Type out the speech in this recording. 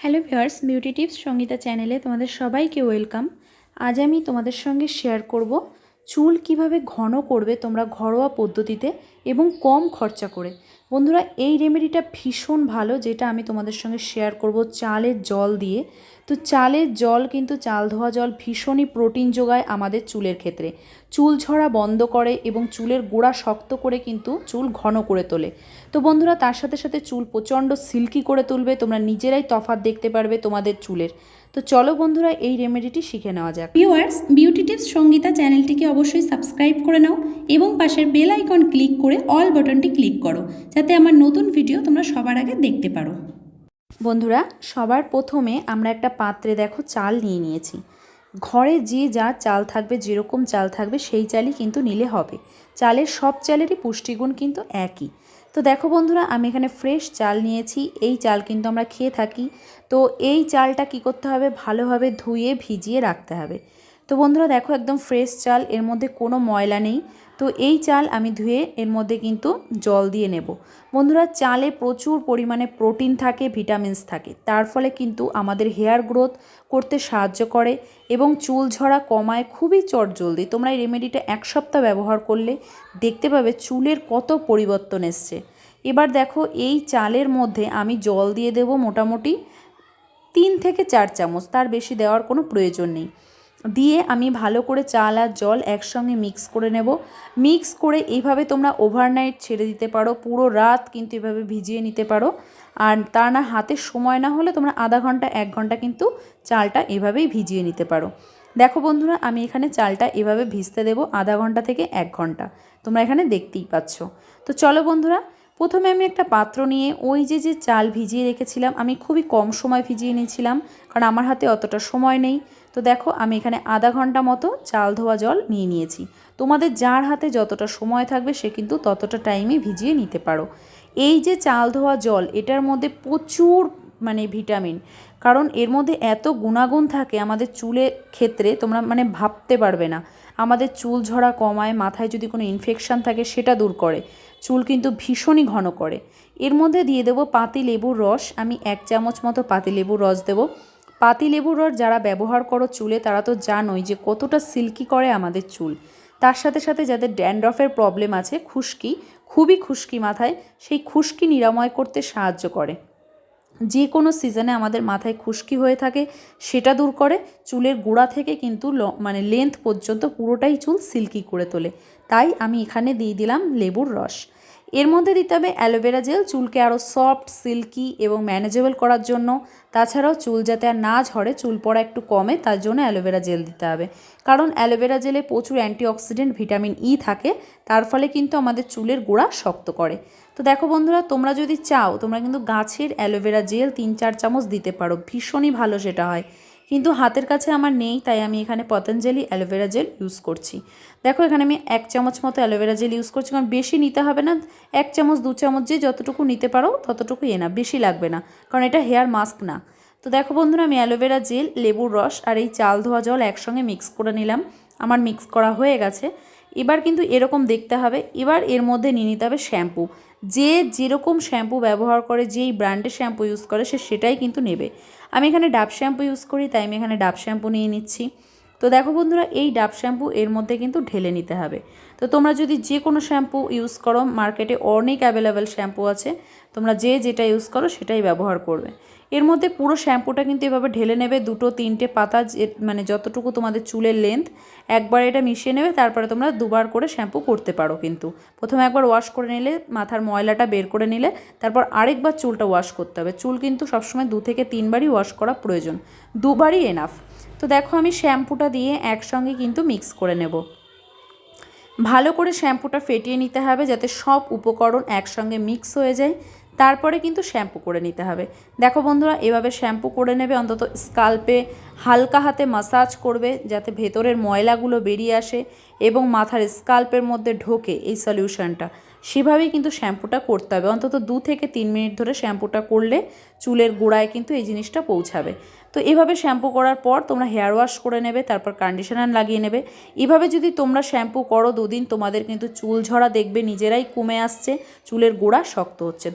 Hello viewers beauty tips Sangeeta চ্যানেলে তোমাদের সবাইকে ওয়েলকাম। আজ আমি তোমাদের সঙ্গে শেয়ার করব চুল কীভাবে ঘন করবে তোমরা ঘরোয়া পদ্ধতিতে এবং কম খরচা করে। বন্ধুরা, এই রেমেডিটা ভীষণ ভালো, যেটা আমি তোমাদের সঙ্গে শেয়ার করব চালের জল দিয়ে। তো চালের জল কিন্তু চাল ধোয়া জল ভীষণই প্রোটিন যোগায় আমাদের চুলের ক্ষেত্রে। চুল ঝরা বন্ধ করে এবং চুলের গোড়া শক্ত করে কিন্তু চুল ঘন করে তোলে। তো বন্ধুরা, তার সাথে সাথে চুল প্রচণ্ড সিল্কি করে তুলবে, তোমরা নিজেরাই তফাৎ দেখতে পারবে তোমাদের চুলের। তো চলো বন্ধুরা, এই রেমেডিটি শিখে নেওয়া যাক। ভিউয়ার্স বিউটি টিপস সঙ্গীতা চ্যানেলটিকে অবশ্যই সাবস্ক্রাইব করে নাও এবং পাশের বেল আইকন ক্লিক করে অল বাটনটি ক্লিক করো, যাতে আমার নতুন ভিডিও তোমরা সবার আগে দেখতে পারো। বন্ধুরা, সবার প্রথমে আমরা একটা পাত্রে দেখো চাল নিয়ে নিয়েছি। ঘরে যে যা চাল থাকবে, যেরকম চাল থাকবে, সেই চালই কিন্তু নিলে হবে। চালের সব চালেরই পুষ্টিগুণ কিন্তু একই। তো দেখো বন্ধুরা, আমি এখানে ফ্রেশ চাল নিয়েছি, এই চাল কিন্তু আমরা খেয়ে থাকি। তো এই চালটা কি করতে হবে? ভালোভাবে ধুয়ে ভিজিয়ে রাখতে হবে। তো বন্ধুরা দেখো একদম ফ্রেশ চাল, এর মধ্যে কোনো ময়লা নেই। তো এই চাল আমি ধুয়ে এর মধ্যে কিন্তু জল দিয়ে নেব। বন্ধুরা চালে প্রচুর পরিমাণে প্রোটিন থাকে ভিটামিনস থাকে। তার ফলে কিন্তু আমাদের হেয়ার গ্রোথ করতে সাহায্য করে এবং চুল ঝরা কমায় খুবই চটজলদি। তোমরা এই রেমেডিটা এক সপ্তাহ ব্যবহার করলে দেখতে পাবে চুলের কত পরিবর্তন এসছে। এবার দেখো এই চালের মধ্যে আমি জল দিয়ে দেব মোটামুটি তিন থেকে চার চামচ, তার বেশি দেওয়ার কোনো প্রয়োজন নেই। দিয়ে আমি ভালো করে চাল আর জল একসঙ্গে মিক্স করে নেব। মিক্স করে এইভাবে তোমরা ওভারনাইট ছেড়ে দিতে পারো, পুরো রাত কিন্তু এভাবে ভিজিয়ে নিতে পারো। আর তা না, হাতে সময় না হলে তোমরা আধা ঘণ্টা, এক ঘণ্টা কিন্তু চালটা এভাবেই ভিজিয়ে নিতে পারো। দেখো বন্ধুরা, আমি এখানে চালটা এভাবে ভিজতে দেবো আধা ঘণ্টা থেকে এক ঘণ্টা। তোমরা এখানে দেখতেই পাচ্ছ। তো চলো বন্ধুরা প্রথমে আমি একটা পাত্র নিয়ে ওই যে যে চাল ভিজিয়ে রেখেছিলাম, আমি খুবই কম সময় ভিজিয়ে নিয়েছিলাম, কারণ আমার হাতে অতটা সময় নেই। তো দেখো, আমি এখানে আধা ঘণ্টা মতো চাল ধোয়া জল নিয়ে নিয়েছি। তোমাদের যার হাতে যতটা সময় থাকবে, সে কিন্তু ততটা টাইমে ভিজিয়ে নিতে পারো। এই যে চাল ধোয়া জল, এটার মধ্যে প্রচুর মানে ভিটামিন, কারণ এর মধ্যে এত গুণাগুণ থাকে আমাদের চুলের ক্ষেত্রে, তোমরা মানে ভাবতে পারবে না। আমাদের চুল ঝরা কমায়, মাথায় যদি কোনো ইনফেকশান থাকে, সেটা দূর করে। চুল কিন্তু ভীষণই ঘন করে। এর মধ্যে দিয়ে দেবো পাতি লেবুর রস, আমি এক চামচ মতো পাতি লেবুর রস দেবো। পাতি লেবুর রস যারা ব্যবহার করো চুলে, তারা তো জানোই যে কতটা সিল্কি করে আমাদের চুল। তার সাথে সাথে যাদের ড্যান্ড্রফের প্রবলেম আছে, খুশকি, খুবই খুশকি মাথায়, সেই খুশকি নিরাময় করতে সাহায্য করে। যে কোনো সিজনে আমাদের মাথায় খুশকি হয়ে থাকে, সেটা দূর করে, চুলের গোড়া থেকে কিন্তু মানে লেন্থ পর্যন্ত পুরোটাই চুল সিল্কি করে তোলে। তাই আমি এখানে দিয়ে দিলাম লেবুর রস। এর মধ্যে দিতে হবে অ্যালোভেরা জেল, চুলকে আরও সফট, সিল্কি এবং ম্যানেজেবল করার জন্য। তাছাড়াও চুল যাতে আর না ঝরে, চুল পড়া একটু কমে, তার জন্য অ্যালোভেরা জেল দিতে হবে। কারণ অ্যালোভেরা জেলে প্রচুর অ্যান্টিঅক্সিডেন্ট, ভিটামিন ই থাকে, তার ফলে কিন্তু আমাদের চুলের গোড়া শক্ত করে। তো দেখো বন্ধুরা, তোমরা যদি চাও, তোমরা কিন্তু গাছের অ্যালোভেরা জেল তিন চার চামচ দিতে পারো। ভীষণই ভালো সেটা হয়। কিন্তু হাতের কাছে আমার নেই, তাই আমি এখানে পতঞ্জলি অ্যালোভেরা জেল ইউজ করছি। দেখো, এখানে আমি এক চামচ মতো অ্যালোভেরা জেল ইউজ করছি, কারণ বেশি নিতে হবে না, এক চামচ, দু চামচ যে যতটুকু নিতে পারো ততটুকু এ না বেশি লাগবে না, কারণ এটা হেয়ার মাস্ক না। তো দেখো বন্ধুরা, আমি অ্যালোভেরা জেল লেবুর রস আর এই চাল ধোয়া জল একসঙ্গে মিক্স করে নিলাম, আমার মিক্স করা হয়ে গেছে। এবার কিন্তু এরকম দেখতে হবে, এবার এর মধ্যে নিয়ে নিতে হবে শ্যাম্পু যে যেরকম শ্যাম্পু ব্যবহার করে, যেই ব্র্যান্ডের শ্যাম্পু ইউজ করে, সে সেটাই কিন্তু নেবে। আমি এখানে ডাব শ্যাম্পু ইউজ করি, তাই আমি এখানে ডাব শ্যাম্পু নিয়ে নিচ্ছি। তো দেখো বন্ধুরা, এই ডাব শ্যাম্পু এর মধ্যে কিন্তু ঢেলে নিতে হবে। তো তোমরা যদি যে কোনো শ্যাম্পু ইউজ করো, মার্কেটে অনেক অ্যাভেলেবেল শ্যাম্পু আছে, তোমরা যে যেটা ইউজ করো সেটাই ব্যবহার করবে। এর মধ্যে পুরো শ্যাম্পুটা কিন্তু এভাবে ঢেলে নেবে, দুটো, তিনটে পাতা মানে যতটুকু তোমাদের চুলের লেন্থ একবার এটা মিশিয়ে নেবে, তারপরে তোমরা দুবার করে শ্যাম্পু করতে পারো কিন্তু। প্রথমে একবার ওয়াশ করে নিলে, মাথার ময়লাটা বের করে নিলে, তারপর আরেকবার চুলটা ওয়াশ করতে হবে। চুল কিন্তু সবসময় দু থেকে তিনবারই ওয়াশ করা প্রয়োজন। দুবারই এনাফ তো দেখো আমি শ্যাম্পুটা দিয়ে একসঙ্গে কিন্তু মিক্স করে নেব। ভালো করে শ্যাম্পুটা ফেটিয়ে নিতে হবে যাতে সব উপকরণ একসঙ্গে মিক্স হয়ে যায়। তারপরে কিন্তু শ্যাম্পু করে নিতে হবে। দেখো বন্ধুরা, এভাবে শ্যাম্পু করে নেবে, অন্তত স্কাল্পে হালকা হাতে মাসাজ করবে, যাতে ভেতরের ময়লাগুলো বেরিয়ে আসে এবং মাথার স্কাল্পের মধ্যে ঢোকে এই সলিউশনটা। সেভাবেই কিন্তু শ্যাম্পুটা করতে হবে। অন্তত দু থেকে তিন মিনিট ধরে শ্যাম্পুটা করলে চুলের গোড়ায় কিন্তু এই জিনিসটা পৌঁছাবে। তো এভাবে শ্যাম্পু করার পর তোমরা হেয়ার ওয়াশ করে নেবে, তারপর কন্ডিশনার লাগিয়ে নেবে। এভাবে যদি তোমরা শ্যাম্পু করো দুদিন, তোমাদের কিন্তু চুল ঝরা দেখবে, নিজেরাই কমে আসছে, চুলের গোড়া শক্ত হচ্ছে।